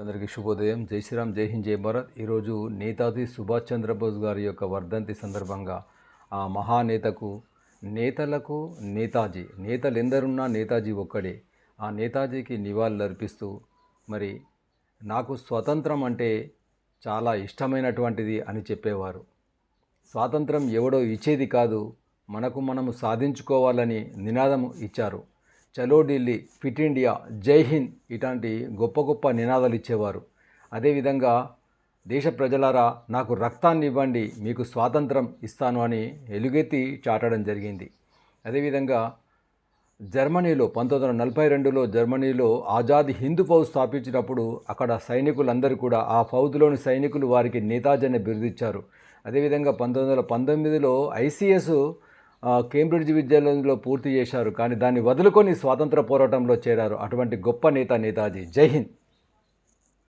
అందరికీ శుభోదయం. జై శ్రీరామ్ జై హింద్ జై భారత్. ఈరోజు నేతాజీ సుభాష్ చంద్రబోస్ గారి యొక్క వర్ధంతి సందర్భంగా ఆ మహానేతకు నేతలకు నేతాజీ నేతలు ఎందరున్నా నేతాజీ ఒక్కడే. ఆ నేతాజీకి నివాళులు అర్పిస్తూ మరి నాకు స్వతంత్రం అంటే చాలా ఇష్టమైనటువంటిది అని చెప్పేవారు. స్వాతంత్రం ఎవడో ఇచ్చేది కాదు మనకు మనము సాధించుకోవాలని నినాదం ఇచ్చారు. చలో ఢిల్లీ ఫిట్ ఇండియా జై హింద్ ఇలాంటి గొప్ప గొప్ప నినాదాలు ఇచ్చేవారు. అదేవిధంగా దేశ ప్రజలారా నాకు రక్తాన్ని ఇవ్వండి మీకు స్వాతంత్రం ఇస్తాను అని ఎలుగెత్తి చాటడం జరిగింది. అదేవిధంగా జర్మనీలో పంతొమ్మిది వందల నలభై రెండులో జర్మనీలో ఆజాద్ హిందూ ఫౌజ్ స్థాపించినప్పుడు అక్కడ సైనికులందరూ కూడా ఆ ఫౌజ్లోని సైనికులు వారికి నేతాజీ అనే బిరుదిచ్చారు అదేవిధంగా పంతొమ్మిది వందల పంతొమ్మిదిలో ఐసీఎస్ కేంబ్రిడ్జ్ విద్యాలయంలో పూర్తి చేశారు. కానీ దాన్ని వదులుకొని స్వాతంత్ర పోరాటంలో చేరారు అటువంటి గొప్ప నేత నేతాజీ. జై హింద్.